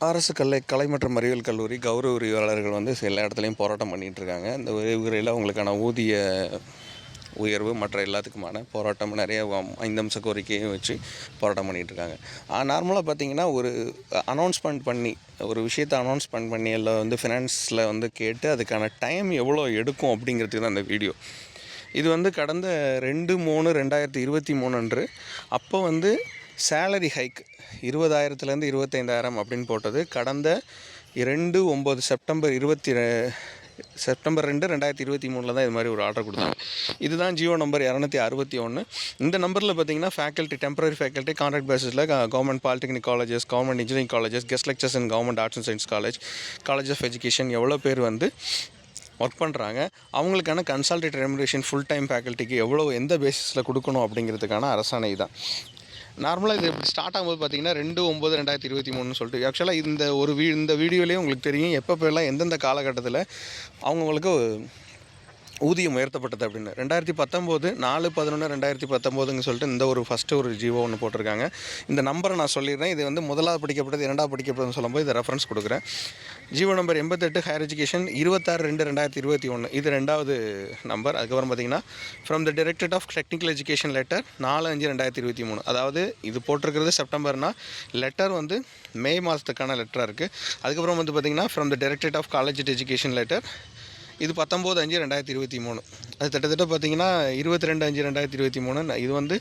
அரசு கலை கலை மற்றும் அறிவியல் கல்லூரி கௌரவ உரிமையாளர்கள் வந்து எல்லா இடத்துலையும் போராட்டம் பண்ணிகிட்டு இருக்காங்க இந்த விரிவுரையில் அவங்களுக்கான ஊதிய உயர்வு மற்ற எல்லாத்துக்குமான போராட்டம் நிறைய ஐந்தம்ச ஐந்து அம்ச கோரிக்கையும் வச்சு போராட்டம் பண்ணிகிட்டு இருக்காங்க நார்மலாக பார்த்தீங்கன்னா ஒரு அனௌன்ஸ்மெண்ட் பண்ணி ஒரு விஷயத்தை அனௌன்ஸ்மெண்ட் பண்ணி எல்லாம் வந்து ஃபினான்ஸில் வந்து கேட்டு அதுக்கான டைம் எவ்வளோ எடுக்கும் அப்படிங்கிறதுக்கு தான் அந்த வீடியோ. இது வந்து கடந்த ரெண்டு மூணு ரெண்டாயிரத்தி இருபத்தி மூணு அன்று அப்போ வந்து சேலரி ஹைக் இருபதாயிரத்துலேருந்து இருபத்தைந்தாயிரம் அப்படின்னு போட்டது. கடந்த ரெண்டு ஒம்பது செப்டம்பர் இருபத்தி ரெ- செப்டம்பர் ரெண்டு ரெண்டாயிரத்தி இருபத்தி மூணில் தான் இது மாதிரி ஒரு ஆர்டர் கொடுத்தாங்க. இதுதான் ஜியோ நம்பர் இரநூத்தி அறுபத்தி ஒன்று இந்த நம்பரில் பார்த்தீங்கன்னா ஃபேக்கல்ட்டி டெம்பரரி ஃபேக்கல்ட்டி கான்ட்ராக்ட் பேசிஸில் government polytechnic colleges government engineering colleges guest lectures in government arts and science college college of education எவ்வளோ பேர் வந்து ஒர்க் பண்ணுறாங்க அவங்களுக்கான கன்சல்டேட் ரெமுனரேஷன் ஃபுல் டைம் ஃபேக்கல்ட்டிக்கு எவ்வளோ எந்த பேசிஸில் கொடுக்கணும் அப்படிங்கிறதுக்கான அரசாணை தான் நார்மலாக இது இப்படி ஸ்டார்ட் ஆகும்போது பார்த்தீங்கன்னா ரெண்டு ஒம்பது ரெண்டாயிரத்தி இருபத்தி மூணுன்னு சொல்லிட்டு. ஆக்சுவலாக இந்த ஒரு வீ இந்த வீடியோலேயே உங்களுக்கு தெரியும் எப்பப்பெல்லாம் எந்தெந்த காலகட்டத்தில் அவங்கவுங்களுக்கு ஊதியம் உயர்த்தப்பட்டது அப்படின்னு. ரெண்டாயிரத்தி பத்தொம்போது நாலு பதினொன்று ரெண்டாயிரத்தி பத்தொம்போதுன்னு சொல்லிட்டு இந்த ஒரு ஃபஸ்ட்டு ஒரு ஜீவோ ஒன்று போட்டிருக்காங்க. இந்த நம்பரை நான் சொல்லிடுறேன். இது வந்து முதலாவது படிக்கப்பட்டது இரண்டாவது படிக்கப்பட்டதுன்னு சொல்லும்போது இதை ரெஃபரன்ஸ் கொடுக்குறேன். ஜீவோ நம்பர் எண்பத்தெட்டு ஹையர் எஜுகேஷன் இருபத்தாறு ரெண்டு ரெண்டாயிரத்தி இருபத்தி ஒன்று இது ரெண்டாவது நம்பர் அதுக்கப்புறம் பார்த்தீங்கன்னா from the directorate of technical education letter நாலு அஞ்சு ரெண்டாயிரத்தி இருபத்தி மூணு. அதாவது இது போட்டிருக்கிறது செப்டம்பர்னா லெட்டர் வந்து மே மாதத்துக்கான லெட்டராக இருக்குது அதுக்கப்புறம் வந்து பார்த்தீங்கன்னா from the directorate of college education letter இது பத்தொம்போது அஞ்சு ரெண்டாயிரத்தி இருபத்தி மூணு. அது கிட்டத்தட்ட பார்த்தீங்கன்னா இருபத்தி ரெண்டு அஞ்சு ரெண்டாயிரத்தி இருபத்தி மூணு. இது வந்து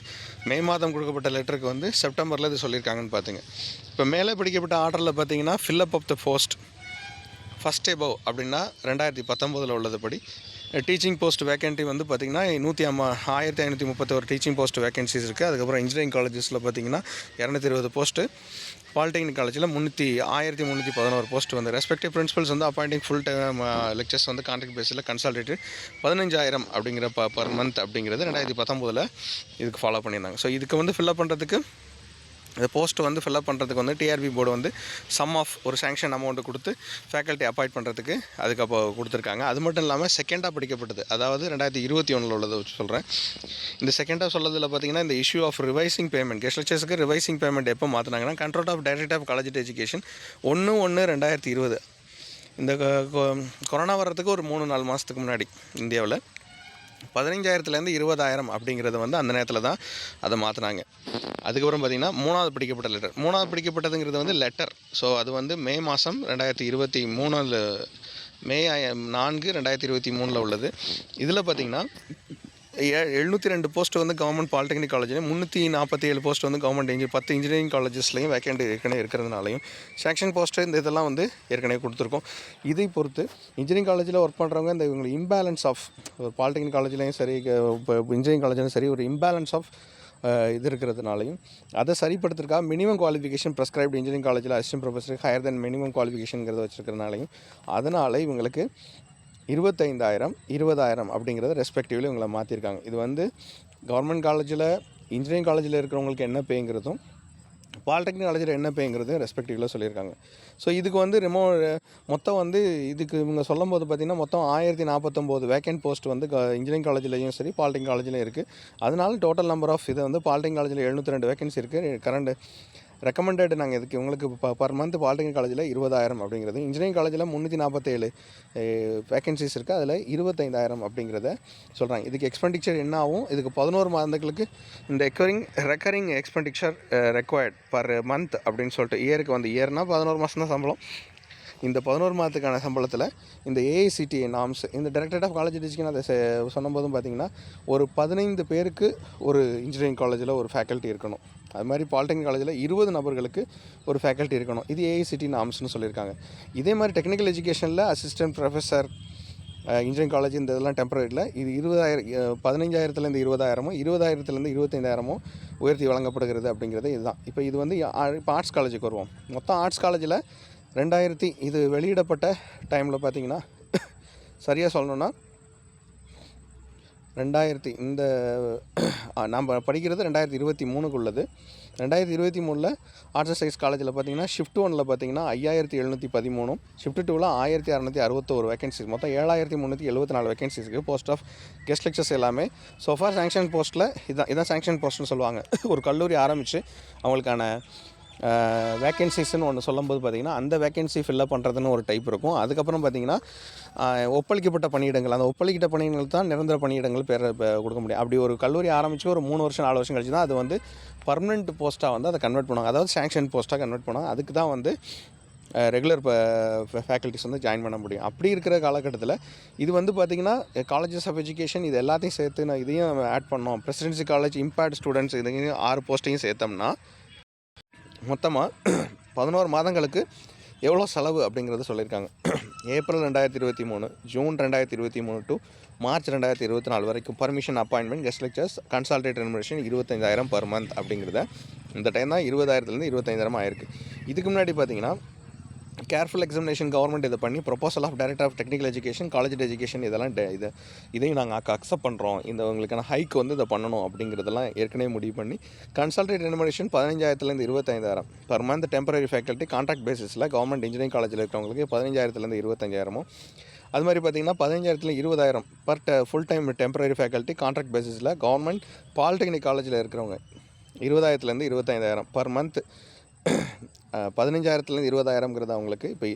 மே மாதம் கொடுக்கப்பட்ட லெட்டருக்கு வந்து செப்டம்பரில் இது சொல்லியிருக்காங்கன்னு பார்த்துங்க இப்போ மேலே பிடிக்கப்பட்ட ஆர்டரில் பார்த்தீங்கன்னா fill up of the post first above அப்படின்னா ரெண்டாயிரத்தி பத்தொம்போதில் உள்ளதுபடி. டீச்சிங் போஸ்ட் வேகன்ட்டி வந்து பார்த்திங்கன்னா நூற்றி அம்மா ஆயிரத்தி ஐநூற்றி முப்பத்தோரு டீச்சிங் போஸ்ட் வேகன்சிஸ் இருக்குது அதுக்கப்புறம் இன்ஜினியரிங் காலேஜஸில் பார்த்தீங்கன்னா இரநூத்தி இருபது போஸ்ட்டு பாலிடெக்னிக் காலேஜில் முந்நூற்றி ஆயிரத்தி முந்நூற்றி பதினோரு போஸ்ட் வந்து ரெஸ்பெக்டிவ் பிரின்சிபல்ஸ் வந்து அப்பாயிண்டிங் ஃபுல் டைம் லெக்சர்ஸ் வந்து கான்ட்ராக்ட் பேஸில் கன்சல்டேட்டட் பதினஞ்சாயிரம் அப்படிங்கிற ப பர் மந்த் அப்படிங்கிறது ரெண்டாயிரத்தி பத்தொம்போதில் இதுக்கு ஃபாலோ பண்ணியிருந்தாங்க. ஸோ இதுக்கு வந்து ஃபில்அப் பண்ணுறதுக்கு இந்த போஸ்ட்டு வந்து ஃபில்அப் பண்ணுறதுக்கு வந்து டிஆர்பி போர்டு வந்து சம் ஆஃப் ஒரு சேங்ஷன் அமௌண்ட்டு கொடுத்து ஃபேக்கல்ட்டி அப்பாயிண்ட் பண்ணுறதுக்கு அதுக்கு அப்போ கொடுத்துருக்காங்க. அது மட்டும் இல்லாமல் செகண்டாக படிக்கப்பட்டது. அதாவது ரெண்டாயிரத்தி இருபத்தி ஒன்றில் உள்ளதை வச்சு சொல்கிறேன் இந்த செகண்டாக சொல்லதில் பார்த்தீங்கன்னா இந்த issue of revising payment guest லெக்சர்ஸ்க்கு revising payment எப்போ மாற்றினாங்கன்னா control of direct of college education ஒன்று ஒன்று ரெண்டாயிரத்தி இருபது. இந்த கொ- கொரோனா வர்றதுக்கு ஒரு மூணு நாலு மாதத்துக்கு முன்னாடி இந்தியாவில். பதினஞ்சாயிரத்துலேருந்து இருபதாயிரம் அப்படிங்கிறது வந்து அந்த நேரத்தில் தான் அதை மாற்றினாங்க அதுக்கப்புறம் பார்த்திங்கன்னா மூணாவது பிடிக்கப்பட்ட லெட்டர் மூணாவது பிடிக்கப்பட்டதுங்கிறது வந்து லெட்டர் ஸோ அது வந்து மே மாதம் ரெண்டாயிரத்தி இருபத்தி மூணில் மே நான்கு ரெண்டாயிரத்தி இருபத்தி மூணில் உள்ளது. இதில் பார்த்திங்கன்னா எழுநூற்றி ரெண்டு போஸ்ட் வந்து கவர்மெண்ட் பாலிடெக்னிக் காலேஜ்லையும் முந்நூற்றி நாற்பத்தி ஏழு போஸ்ட் வந்து கவர்மெண்ட் இங்கே பத்து இன்ஜினியரிங் காலேஜஸ்லையும் வேக்கண்ட் ஏற்கனவே இருக்கிறதுனாலையும் செக்ஷன் போஸ்ட்டு இந்த இதெல்லாம் வந்து ஏற்கனவே கொடுத்துருக்கோம். இதை பொறுத்து இன்ஜினியரிங் காலேஜில் ஒர்க் பண்ணுறவங்க இந்த இவங்க இம்பேலன்ஸ் ஆஃப் ஒரு பாலிடெக்னிக் காலேஜ்லையும் சரி இப்போ இன்ஜினியரிங் காலேஜ்லையும் சரி ஒரு இம்பேலன்ஸ் ஆஃப் இது இருக்கிறதுனாலையும் அதை சரிப்படுத்துறதுக்காக மினிமம் குவாலிஃபிகேஷன் ப்ரெஸ்கிரைப்டு இன்ஜினியரிங் காலேஜில் அசிஸ்டன்ட் ப்ரொஃபஸருக்கு ஹையர் தென் மினிமம் குவாலிஃபிகேஷனுங்கிறத வச்சுருக்கிறனாலையும் அதனால் இவங்களுக்கு இருபத்தைந்தாயிரம் இருபதாயிரம் அப்படிங்கிறத ரெஸ்பெக்டிவ்லி உங்களை மாற்றிருக்காங்க இது வந்து கவர்மெண்ட் காலேஜில் இன்ஜினியரிங் காலேஜில் இருக்கிறவங்களுக்கு என்ன பேங்கிறதும் பாலிடெக்னிக் காலேஜில் என்ன பேங்கிறதும் ரெஸ்பெக்டிவ்ல சொல்லியிருக்காங்க ஸோ இதுக்கு வந்து ரிமோ மொத்தம் வந்து இதுக்கு இவங்க சொல்லும்போது பார்த்திங்கன்னா மொத்தம் ஆயிரத்தி நாற்பத்தொம்போது வேக்கன்ட் போஸ்ட் வந்து இன்ஜினியரிங் காலேஜ்லேயும் சரி பாலிடெக்னிக் காலேஜ்லையும் இருக்குது அதனால டோட்டல் நம்பர் ஆஃப் இதை வந்து பாலிடெக்னிக் காலேஜில் எழுநூற்றி ரெண்டு வேகன்சி இருக்குது கரண்ட் ரெக்கமெண்டட் நாங்கள் இதுக்கு உங்களுக்கு பர் மந்த் பாலிடெக்னிக் காலேஜில் இருபதாயிரம் அப்படிங்கிறது. இன்ஜினியரிங் காலேஜில் முந்நூற்றி நாற்பத்தேழு வேக்கன்சிஸ் இருக்குது அதில் இருபத்தைந்தாயிரம் அப்படிங்கிறத சொல்கிறாங்க இதுக்கு எக்ஸ்பெண்டிச்சர் என்ன ஆகும் இதுக்கு பதினோரு மாதங்களுக்கு இந்த recurring recurring expenditure required per month அப்படின்னு சொல்லிட்டு இயருக்கு வந்து இயர்னால் பதினோரு மாதம் தான் சம்பளம். இந்த பதினோரு மாதத்துக்கான சம்பளத்தில் இந்த ஏஐசிடி நாம்ஸ் இந்த டைரக்டரேட் ஆஃப் காலேஜ் எஜுகேஷன் அதை சொன்னபோதும் பார்த்தீங்கன்னா ஒரு பதினைந்து பேருக்கு ஒரு இன்ஜினியரிங் காலேஜில் ஒரு ஃபேக்கல்ட்டி இருக்கணும். அது மாதிரி பாலிடெக்னிக் காலேஜில் இருபது நபர்களுக்கு ஒரு ஃபேக்கல்ட்டி இருக்கணும். இது ஏஐசிடி நாம்ஸ்னு சொல்லியிருக்காங்க. இதே மாதிரி டெக்னிக்கல் எஜுகேஷனில் அசிஸ்டன்ட் ப்ரொஃபஸர் இன்ஜினியரிங் காலேஜ் இந்த இதெல்லாம் டெம்பரரியில் இது இருபதாயிரம் பதினஞ்சாயிரத்துலேருந்து இருபதாயிரமோ இருபதாயிரத்துலேருந்து இருபத்தைந்தாயிரமோ உயர்த்தி வழங்கப்படுகிறது அப்படிங்கிறது இதுதான். இப்போ இது வந்து ஆ- இப்போ ஆர்ட்ஸ் காலேஜுக்கு வருவோம். மொத்தம் ஆர்ட்ஸ் காலேஜில் ரெண்டாயிரத்தி இது வெளியிடப்பட்ட டைமில் பார்த்தீங்கன்னா சரியாக சொல்லணுன்னா ரெண்டாயிரத்தி இந்த நாம் படிக்கிறது ரெண்டாயிரத்தி இருபத்தி மூணுக்கு உள்ளது ரெண்டாயிரத்தி இருபத்தி மூணில் ஆர்ட்ஸ் அண்ட் சயின்ஸ் காலேஜில் பார்த்தீங்கன்னா ஷிஃப்ட் ஒனில் பார்த்தீங்கன்னா ஐயாயிரத்தி எழுநூற்றி பதிமூணும் ஷிஃப்ட் டூவில் ஆயிரத்தி அறநூற்றி அறுபத்தோரு வேகன்சிஸ் மொத்தம் ஏழாயிரத்தி முந்நூற்றி எழுபத்தி நாலு வேகன்சிஸ்க்கு போஸ்ட் ஆஃப் கெஸ்ட் லெக்சர்ஸ் எல்லாமே. சோஃபார் சாங்ஷன் போஸ்ட்டில் இதான் இதான் சாங்ஷன் போஸ்ட்னு சொல்லுவாங்க. ஒரு கல்லூரி ஆரம்பித்து அவங்களுக்கான வேக்கன்சிஸ்ன்னு ஒன்று சொல்லும்போது பார்த்திங்கன்னா அந்த வேக்கன்சி ஃபில்லப் பண்ணுறதுன்னு ஒரு டைப் இருக்கும். அதுக்கப்புறம் பார்த்திங்கன்னா ஒப்பளிக்கப்பட்ட பணியிடங்கள் அந்த ஒப்பளிக்கப்பட்ட பணியிடங்கள் தான் நிரந்தர பணியிடங்கள் பேர் கொடுக்க முடியும். அப்படி ஒரு கல்லூரி ஆரம்பித்து ஒரு மூணு வருஷம் நாலு வருஷம் கழிச்சு தான் அது வந்து பர்மனெண்ட் போஸ்ட்டாக வந்து அதை கன்வெர்ட் பண்ணுவாங்க. அதாவது சேங்ஷன் போஸ்ட்டாக கன்வெர்ட் பண்ணுவாங்க. அதுக்கு தான் வந்து ரெகுலர் ஃபேக்கல்ட்டிஸ் வந்து ஜாயின் பண்ண முடியும். அப்படி இருக்கிற காலகட்டத்தில் இது வந்து பார்த்திங்கன்னா காலேஜஸ் ஆஃப் எஜுகேஷன் இது எல்லாத்தையும் சேர்த்து நான் இதையும் ஆட் பண்ணோம். பிரசிடென்சி காலேஜ் இம்பேர்ட் ஸ்டூடெண்ட்ஸ் இதையும் ஆறு போஸ்ட்டையும் சேர்த்தோம்னா மொத்தமாக பதினோரு மாதங்களுக்கு எவ்வளோ செலவு அப்படிங்கிறத சொல்லியிருக்காங்க. ஏப்ரல் ரெண்டாயிரத்தி இருபத்தி மூணு ஜூன் ரெண்டாயிரத்தி இருபத்தி மூணு டு மார்ச் ரெண்டாயிரத்தி இருபத்தி நாலு வரைக்கும் permission appointment guest lectures consolidate remuneration இருபத்தஞ்சாயிரம் பர் மந்த் அப்படிங்கிறத இந்த டைம் தான் இருபதாயிரத்துலேருந்து இருபத்தஞ்சாயிரம் ஆயிருக்கு. இதுக்கு முன்னாடி பார்த்தீங்கன்னா கேர்ஃபுல் எக்ஸாமினேஷன் கவர்மெண்ட் இதை பண்ணி proposal of director of technical education college education இதெல்லாம் இது இதையும் நாங்கள் அக்செப்ட் பண்ணுறோம் இந்த உங்களுக்கான ஹைக் வந்து இதை பண்ணணும் அப்படிங்கிறதெல்லாம் ஏற்கனவே முடிவு பண்ணி கன்சல்டேட் ரெனுமரேஷன் பதினஞ்சாயிரத்துலேருந்து இருபத்தைந்தாயிரம். Per month temporary faculty contract பேசிஸில் கவர்மெண்ட் இன்ஜினியரிங் காலேஜில் இருக்கிறவங்களுக்கு பதினஞ்சாயிரத்துலேருந்து இருபத்தஞ்சாயிரமும். அது மாதிரி பார்த்தீங்கன்னா பதினஞ்சாயிரத்துல இருபதாயிரம் per full time temporary faculty contract பேசிஸில் கவர்மெண்ட் பாலிடெக்னிக் காலேஜில் இருக்கிறவங்க இருபதாயிரத்துலேருந்து இருபத்தைந்தாயிரம் பர் மந்த் பதினஞ்சாயிரத்துலேருந்து இருபதாயிரம்ங்கிறது அவங்களுக்கு. இப்போ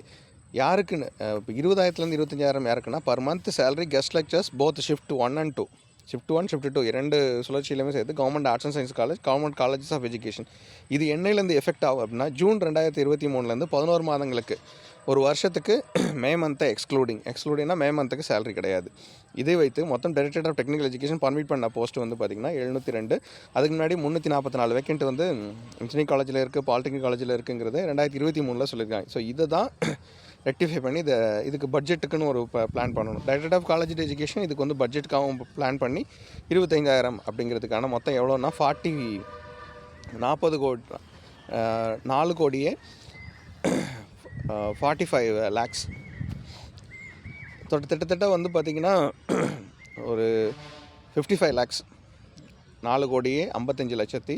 யாருக்குன்னு இப்போ இருபதாயிரத்துலேருந்து இருபத்தஞ்சாயிரம் யாருக்குன்னா per month salary guest lectures both shift one and two shift one shift two இரண்டு சுழற்சியிலுமே சேர்த்து government arts and science college government colleges of education இது என்னையிலேருந்து எஃபெக்ட் ஆகும் அப்படின்னா ஜூன் ரெண்டாயிரத்தி இருபத்தி மூணுலேருந்து பதினோரு மாதங்களுக்கு ஒரு வருஷத்துக்கு மே மந்த்தை எக்ஸ்க்ளூடிங் எக்ஸ்க்ளூடிங்னா மே மந்த்துக்கு சேலரி கிடையாது. இதை வைத்து மொத்தம் director of technical education permit பண்ண போஸ்ட் வந்து பார்த்திங்கன்னா எழுநூற்றி ரெண்டு. அதுக்கு முன்னாடி முந்நூற்றி நாற்பத்தி நாலு வேக்கெண்ட் வந்து இன்ஜினியரிங் காலேஜில் இருக்குது பாலிடெக்னிக் காலேஜில் இருக்குங்கிறது ரெண்டாயிரத்தி இருபத்தி மூணில் சொல்லியிருக்காங்க. ஸோ இதை தான் ரெக்டிஃபை பண்ணி இதை இதுக்கு பட்ஜெட்டுக்குன்னு ஒரு பிளான் பண்ணணும். டைரக்டர் ஆஃப் காலேஜ் எஜுகேஷன் இதுக்கு வந்து பட்ஜெட்டுக்காகவும் பிளான் பண்ணி இருபத்தைந்தாயிரம் அப்படிங்கிறதுக்கான மொத்தம் எவ்வளோன்னா ஃபார்ட்டி நாற்பது கோடி நாலு கோடியே ஃபார்ட்டி ஃபைவ் லேக்ஸ் கிட்டத்தட்ட வந்து பார்த்திங்கன்னா ஒரு ஃபிஃப்டி ஃபைவ் லேக்ஸ் நாலு கோடியே ஐம்பத்தஞ்சு லட்சத்தி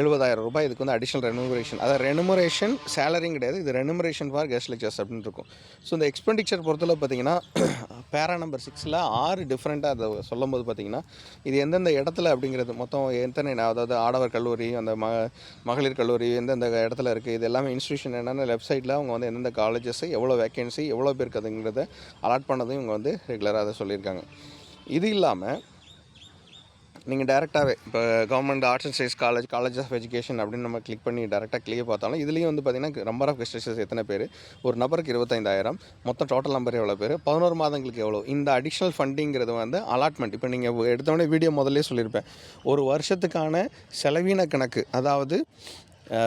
எழுபதாயிரம் ரூபாய் இதுக்கு வந்து அடிஷ்னல் ரெனுமரேஷன் அதாவது ரெனுமரேஷன் சேலரியும் கிடையாது இது ரெனுமரேஷன் ஃபார் கெஸ்ட் லெக்சர்ஸ் அப்படின்னு இருக்கும். ஸோ இந்த எக்ஸ்பெண்டிச்சர் பொறுத்தளவு பார்த்தீங்கன்னா பேரா நம்பர் சிக்ஸில் ஆறு டிஃப்ரெண்ட்டாக அதை சொல்லும் போது பார்த்தீங்கன்னா இது எந்தெந்த இடத்துல அப்படிங்கிறது மொத்தம் எத்தனை அதாவது ஆடவர் கல்லூரி அந்த ம மகளிர் கல்லூரி எந்தெந்த இடத்துல இருக்குது இது எல்லாமே இன்ஸ்டியூஷன் என்னென்ன வெப்சைட்டில் அவங்க வந்து எந்தெந்த காலேஜஸ் எவ்வளோ வேக்கன்சி எவ்வளோ பேருக்குதுங்கிறத அலாட் பண்ணதையும் இவங்க வந்து ரெகுலராக அதை சொல்லியிருக்காங்க. இது இல்லாமல் நீங்கள் டேரெக்டாகவே இப்போ government arts and science college college of education அப்படின்னு நம்ம கிளிக் பண்ணி டேரெக்டாக கிளியர் பார்த்தாலும் இதுலேயும் வந்து பார்த்தீங்கன்னா நம்பர் ஆஃப் கெஸ்டர்ஸ் எத்தனை பேர்? ஒரு நபருக்கு இருபத்தைந்தாயிரம். மொத்தம் டோட்டல் நம்பர் எவ்வளோ பேர்? பதினோரு மாதங்களுக்கு எவ்வளோ இந்த அடிஷ்னல் ஃபண்டிங்கிறது வந்து அலாட்மெண்ட் இப்போ நீங்கள் எடுத்தோடனே வீடியோ முதல்லே சொல்லியிருப்பேன். ஒரு வருஷத்துக்கான செலவின கணக்கு அதாவது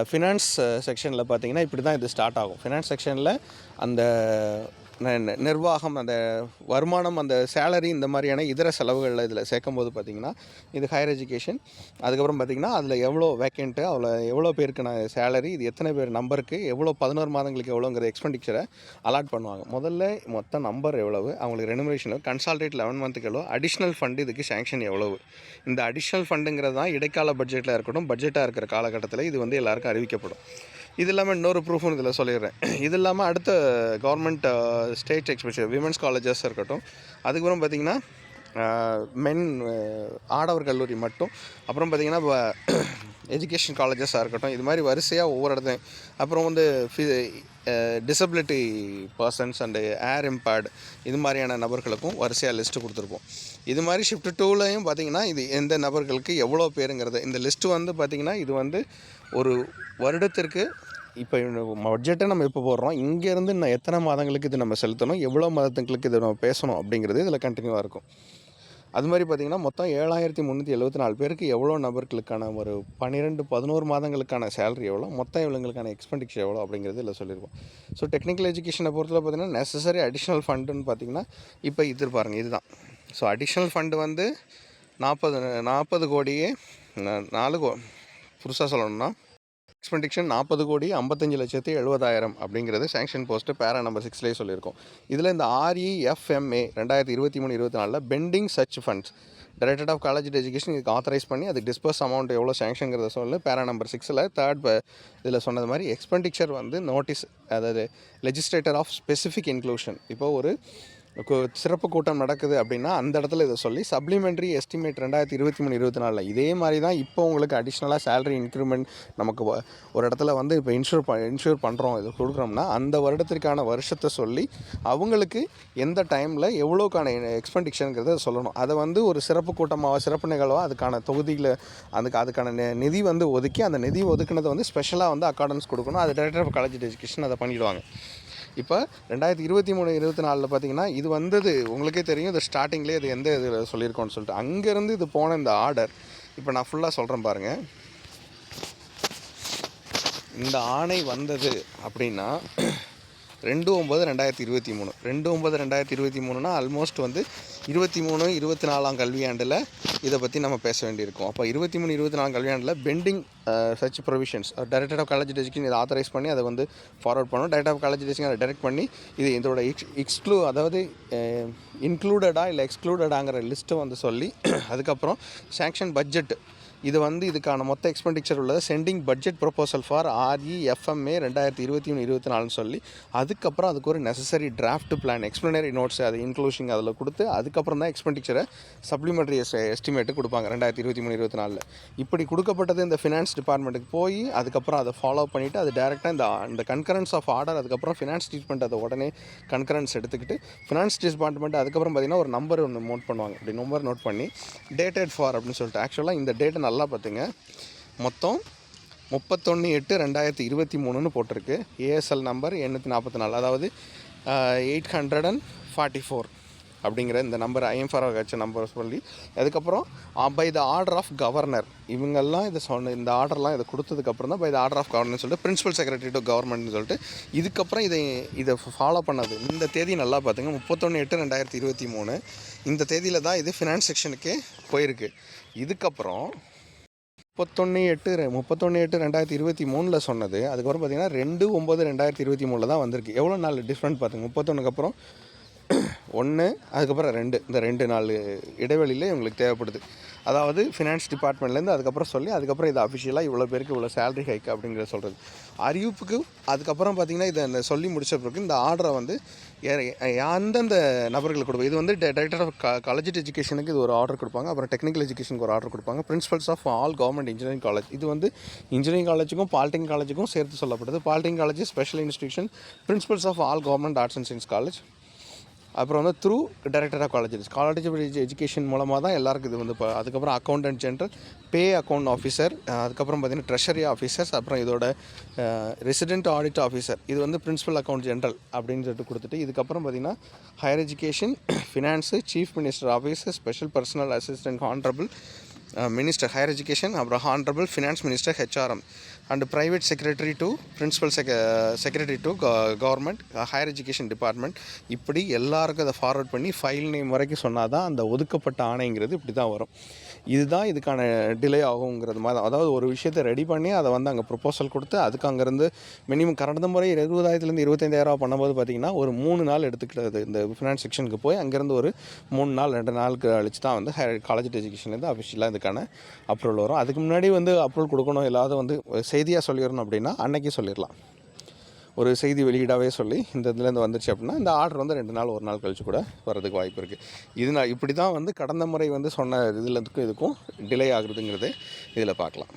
ஃபினான்ஸ் செக்ஷனில் பார்த்தீங்கன்னா இப்படி தான் இது ஸ்டார்ட் ஆகும். ஃபினான்ஸ் செக்ஷனில் அந்த நிர்வாகம் அந்த வருமானம் அந்த சேலரி இந்த மாதிரியான இதர செலவுகளில் இதில் சேர்க்கும் போது பார்த்திங்கன்னா இது ஹையர் எஜுகேஷன் அதுக்கப்புறம் பார்த்திங்கன்னா அதில் எவ்வளோ வேக்கண்ட்டு அவ்வளோ எவ்வளோ பேருக்கு நான் சேலரி இது எத்தனை பேர் நம்பருக்கு எவ்வளோ பதினோரு மாதங்களுக்கு எவ்வளோங்கிற எக்ஸ்பெண்டிச்சரை அலாட் பண்ணுவாங்க. முதல்ல மொத்த நம்பர் எவ்வளவு அவங்களுக்கு ரெனுமரேஷன் கன்சால்டேட் லெவன் மந்த்துக்கு எவ்வளோ அடிஷ்னல் ஃபண்டு இதுக்கு சேங்ஷன் எவ்வளவு. இந்த அடிஷ்னல் ஃபண்டுங்கிறது தான் இடைக்கால பட்ஜெட்டில் இருக்கட்டும் பட்ஜெட்டாக இருக்கிற காலகட்டத்தில் இது வந்து எல்லாருக்கும் அறிவிக்கப்படும். இது இல்லாமல் இன்னொரு ப்ரூஃபும் இதில் சொல்லிடுறேன். இது இல்லாமல் அடுத்த government state special women's colleges இருக்கட்டும். அதுக்கப்புறம் பார்த்திங்கன்னா மென் ஆடவர் கல்லூரி மட்டும். அப்புறம் பார்த்திங்கன்னா எஜுகேஷன் காலேஜஸாக இருக்கட்டும். இது மாதிரி வரிசையாக ஒவ்வொரு இடத்தையும். அப்புறம் வந்து disability persons and ear impaired இது மாதிரியான நபர்களுக்கும் வரிசையாக லிஸ்ட்டு கொடுத்துருப்போம். இது மாதிரி ஷிஃப்ட் டூலையும் பார்த்தீங்கன்னா இது எந்த நபர்களுக்கு எவ்வளோ பேருங்கிறது இந்த லிஸ்ட்டு வந்து பார்த்திங்கன்னா இது வந்து ஒரு வருடத்திற்கு இப்போ பட்ஜெட்டை நம்ம இப்போ போடுறோம்? இங்கேருந்து இன்னும் எத்தனை மாதங்களுக்கு இது நம்ம செலுத்தணும்? எவ்வளோ மாதங்களுக்கு இது நம்ம பேசணும்? அப்படிங்கிறது இதில் கண்டினியூவாக இருக்கும். அது மாதிரி பார்த்திங்கன்னா மொத்தம் ஏழாயிரத்தி முந்நூற்றி எழுபத்தி நாலு பேருக்கு எவ்வளோ நபர்களுக்கான ஒரு பன்னிரெண்டு பதினோரு மாதங்களுக்கான சேலரி எவ்வளோ மொத்தம் இவங்களுக்கான எக்ஸ்பெண்டிச்சர் எவ்வளோ அப்படிங்கிறது இதில் சொல்லியிருக்கோம் ஸோ டெக்னிக்கல் எஜுகேஷனை பொறுத்தவரை பார்த்திங்கன்னா நெசசரி அடிஷ்னல் ஃபண்டுன்னு பார்த்திங்கன்னா இப்போ இது பாருங்கள் இதுதான். ஸோ அடிஷ்னல் ஃபண்டு வந்து நாற்பது நாற்பது கோடியே நாலு கோ புதுசாக சொல்லணும்னா எக்ஸ்பெண்டிக்ஷன் நாற்பது கோடி ஐம்பத்தஞ்சு லட்சத்தி எழுபதாயிரம் அப்படிங்கிறது சேங்ஷன் போஸ்ட்டு பேரா நம்பர் சிக்ஸ்லேயே சொல்லியிருக்கோம். இதில் இந்த ஆர்இஎஃப்எம்ஏ ரெண்டாயிரத்தி இருபத்தி மூணு இருபத்தி நாலில் pending search funds director of college education இதுக்கு ஆத்தரைஸ் பண்ணி அதுக்கு டிஸ்பர்ஸ் அமௌண்ட் எவ்வளோ சேங்ஷனுங்கிறத சொல்லு. பேரா நம்பர் சிக்ஸில் தேர்ட் இதில் சொன்னது மாதிரி எக்ஸ்பெண்டிச்சர் வந்து நோட்டீஸ் அதாவது லெஜிஸ்லேட்டர் ஆஃப் ஸ்பெசிஃபிக் இன்க்ளூஷன் இப்போ ஒரு சிறப்பு கூட்டம் நடக்குது அப்படின்னா அந்த இடத்துல இதை சொல்லி சப்ளிமெண்ட்ரி எஸ்டிமேட் ரெண்டாயிரத்தி இருபத்தி மூணு இருபத்தி நாலில் இதே மாதிரி தான் இப்போ உங்களுக்கு அடிஷ்னலாக சேலரி இன்க்ரிமெண்ட் நமக்கு ஒரு இடத்துல வந்து இப்போ இன்ஷூர் ப இன்ஷூர் பண்ணுறோம் இது கொடுக்குறோம்னா அந்த வருடத்திற்கான வருஷத்தை சொல்லி அவங்களுக்கு எந்த டைமில் எவ்வளோக்கான எக்ஸ்பெண்டிக்ஷனுங்கிறத சொல்லணும். அதை வந்து ஒரு சிறப்பு கூட்டமாக சிறப்பு நிகழ்வாக அதுக்கான தொகுதியில் அதுக்கு அதுக்கான நிதி வந்து ஒதுக்கி அந்த நிதி ஒதுக்குனதை வந்து ஸ்பெஷலாக வந்து அக்கார்டன்ஸ் கொடுக்கணும். அது டைரக்டர் ஆஃப் காலேஜ் எஜுகேஷன் அதை பண்ணிவிடுவாங்க இப்போ ரெண்டாயிரத்தி இருபத்தி மூணு இருபத்தி நாலில் பார்த்தீங்கன்னா இது வந்தது உங்களுக்கே தெரியும் இது ஸ்டார்டிங்லேயே இது எந்த இதில் சொல்லியிருக்கோம்னு சொல்லிட்டு. அங்கேருந்து இது போன இந்த ஆர்டர் இப்போ நான் ஃபுல்லாக சொல்கிறேன் பாருங்கள் இந்த ஆணை வந்தது அப்படின்னா ரெண்டு ஒம்பது ரெண்டாயிரத்தி இருபத்தி மூணு. ரெண்டு ஒம்பது ரெண்டாயிரத்தி இருபத்தி மூணுனா ஆல்மோஸ்ட் வந்து இருபத்தி மூணு இருபத்தி நாலாம் கல்வியாண்டில் இதை பற்றி நம்ம பேச வேண்டியிருக்கும். அப்போ இருபத்தி மூணு இருபத்தி நாலாம் கல்வியாண்டில் pending search provisions director of college education இதை ஆத்தரைஸ் பண்ணி அதை வந்து ஃபார்வர்ட் பண்ணணும். டைரக்டர் ஆஃப் காலேஜ் எஜுகேஷன் அதை டைரக்ட் பண்ணி இது இதோட எக்ஸ் எக்ஸ்க்ளூ அதாவது இன்க்ளூடடா இல்லை எக்ஸ்க்ளூடடாங்கிற லிஸ்ட்டை வந்து சொல்லி அதுக்கப்புறம் சேங்ஷன் பட்ஜெட் இது வந்து இதுக்கான மொத்த எக்ஸ்பெண்டிச்சர் உள்ளது. Sending budget proposal for RE FMA ரெண்டாயிரத்தி இருபத்தி மூணு இருபத்தி நாலுன்னு சொல்லி அதுக்கப்புறம் அதுக்கு ஒரு necessary draft plan explanatory notes அது இன்க்ளூஷிங் அதில் கொடுத்து அதுக்கப்புறம் தான் எக்ஸ்பெண்டிச்சரை சப்ளிமெண்ட்ரி எஸ்டிமேட்டு கொடுப்பாங்க ரெண்டாயிரத்தி இருபத்தி மூணு இருபத்தி நாலில். இப்படி கொடுக்கப்பட்டது இந்த ஃபினான்ஸ் டிபார்ட்மெண்ட்டுக்கு போய் அதுக்கப்புறம் அதை ஃபாலோ பண்ணிவிட்டு அது டேரெக்டாக இந்த இந்த கன்கரன்ஸ் ஆஃப் ஆர்டர் அதுக்கப்புறம் ஃபினான்ஸ் ட்ரீட்மெண்ட் அதை உடனே கன்கரன்ஸ் எடுத்துக்கிட்டு ஃபினான்ஸ் டிபார்ட்மெண்ட் அதுக்கப்புறம் பார்த்தீங்கன்னா ஒரு நம்பர் ஒன்று நோட் பண்ணுவாங்க. அப்படி நம்பர் நோட் பண்ணி டேட்டட் ஃபார் அப்படின்னு சொல்லிட்டு ஆக்சுவலாக இந்த டேட்டை நல்லா நல்லா பார்த்துங்க. மொத்தம் முப்பத்தொன்று எட்டு ரெண்டாயிரத்தி இருபத்தி மூணுன்னு போட்டிருக்கு. ஏஎஸ்எல் நம்பர் எண்ணூற்றி நாற்பத்தி நாலு. அதாவது eight hundred and forty four அப்படிங்கிற இந்த நம்பர் ஐஎம்ஃபார் வச்ச நம்பர் சொல்லி அதுக்கப்புறம் by the order of governor இவங்கெல்லாம் இதை சொன்ன இந்த ஆர்டர்லாம் இதை கொடுத்ததுக்கப்புறம் தான் பை த ஆர்டர் ஆஃப் கவர்னர்னு சொல்லிட்டு பிரின்சிபல் செக்ரட்டரி டு கவர்மெண்ட்னு சொல்லிட்டு இதுக்கப்புறம் இதை இதை ஃபாலோ பண்ணது. இந்த தேதி நல்லா பார்த்துங்க. முப்பத்தொன்று எட்டு ரெண்டாயிரத்தி இருபத்தி மூணு. இந்த தேதியில் தான் இது ஃபினான்ஸ் செக்ஷனுக்கே போயிருக்கு. இதுக்கப்புறம் முப்பத்தொன்று எட்டு முப்பத்தொன்று எட்டு ரெண்டாயிரத்தி இருபத்தி மூணில் சொன்னது. அதுக்கப்புறம் பார்த்தீங்கன்னா ரெண்டு ஒம்பது ரெண்டாயிரத்தி இருபத்தி மூணில் தான் வந்திருக்கு. எவ்வளோ நாள் டிஃப்ரெண்ட் பார்த்துங்க முப்பத்தொன்னுக்கு அப்புறம் ஒன்று அதுக்கப்புறம் ரெண்டு. இந்த ரெண்டு நாள் இடைவெளியில் இவங்களுக்கு தேவைப்படுது. அதாவது ஃபினான்ஸ் டிபார்ட்மெண்ட்லேருந்து அதுக்கப்புறம் சொல்லி அதுக்கப்புறம் இது அஃபிஷியலாக இவ்வளோ பேருக்கு இவ்வளோ சேலரி ஹைக் அப்படிங்கிறத சொல்கிறது அறிவிப்புக்கு அதுக்கப்புறம் பார்த்தீங்கன்னா இதை இந்த சொல்லி முடிச்ச பிறகு இந்த ஆர்டரை வந்து அந்தந்த நபர்களுக்கு கொடுப்போம் இது வந்து டைரக்டர் ஆஃப் காலேஜ் எஜுகேஷனுக்கு இது ஒரு ஆர்டர் கொடுப்பாங்க. அப்புறம் டெக்னிக்கல் எஜுகேஷனுக்கு ஒரு ஆர்டர் கொடுப்பாங்க. Principals of all government engineering college இது வந்து இன்ஜினியரிங் காலேஜுக்கும் பாலிடெக்னிக் காலேஜுக்கும் சேர்த்து சொல்லப்படுது. Polytechnic college special institution principals of all government arts and science college அப்புறம் வந்து through director of colleges college education மூலமாக தான் எல்லாருக்கும் இது வந்து இப்போ அதுக்கப்புறம் accountant general pay account officer அதுக்கப்புறம் பார்த்தீங்கன்னா ட்ரெஷரி ஆஃபீஸர்ஸ் அப்புறம் இதோட ரெசிடென்ட் ஆடிட் ஆஃபீஸர் இது வந்து பிரின்ஸிபல் அக்கௌண்ட் ஜென்ரல் அப்படின்னு சொல்லிட்டு கொடுத்துட்டு இதுக்கப்புறம் பார்த்தீங்கன்னா higher education finance chief minister officer special personal assistant honourable minister higher education அப்புறம் honourable finance minister HRM and private secretary to principal sec secretary to government higher education department இப்படி எல்லாருக்கும் அதை forward பண்ணி ஃபைல் நேம் வரைக்கும் சொன்னால் தான் அந்த ஒதுக்கப்பட்ட ஆணைங்கிறது இப்படி தான் வரும். இதுதான் இதுக்கான டிலே ஆகுங்கிறது மாதிரி. தான் அதாவது ஒரு விஷயத்தை ரெடி பண்ணி அதை வந்து அங்கே ப்ரொப்போசல் கொடுத்து அதுக்கு அங்கேருந்து மினிமம் கடந்த முறை இருபதாயிரத்துலேருந்து இருபத்தைந்தாயிரரூவா பண்ணும்போது பார்த்தீங்கன்னா ஒரு மூணு நாள் எடுத்துக்கிட்டது இந்த ஃபினான்ஸ் செக்ஷனுக்கு போய் அங்கேருந்து ஒரு மூணு நாள் ரெண்டு நாளுக்கு அழிச்சு தான் வந்து காலேஜ் எஜுகேஷன்லேருந்து அஃபிஷியலாக இதுக்கான அப்ரூவல் வரும். அதுக்கு முன்னாடி வந்து அப்ரூவல் கொடுக்கணும் இல்லாத வந்து செய்தியாக சொல்லிடணும் அப்படின்னா அன்னைக்கே சொல்லிடலாம். ஒரு செய்தி வெளியீடாகவே சொல்லி இந்த இதுலேருந்து வந்துச்சு அப்படின்னா இந்த ஆர்டர் வந்து ரெண்டு நாள் ஒரு நாள் கழிச்சு கூட வரதுக்கு வாய்ப்பு இருக்குது இது நான் இப்படி தான் வந்து கடந்த முறை வந்து சொன்ன இதுலேருந்துக்கும் இதுக்கும் டிலே ஆகுறதுங்கிறது இதில் பார்க்கலாம்.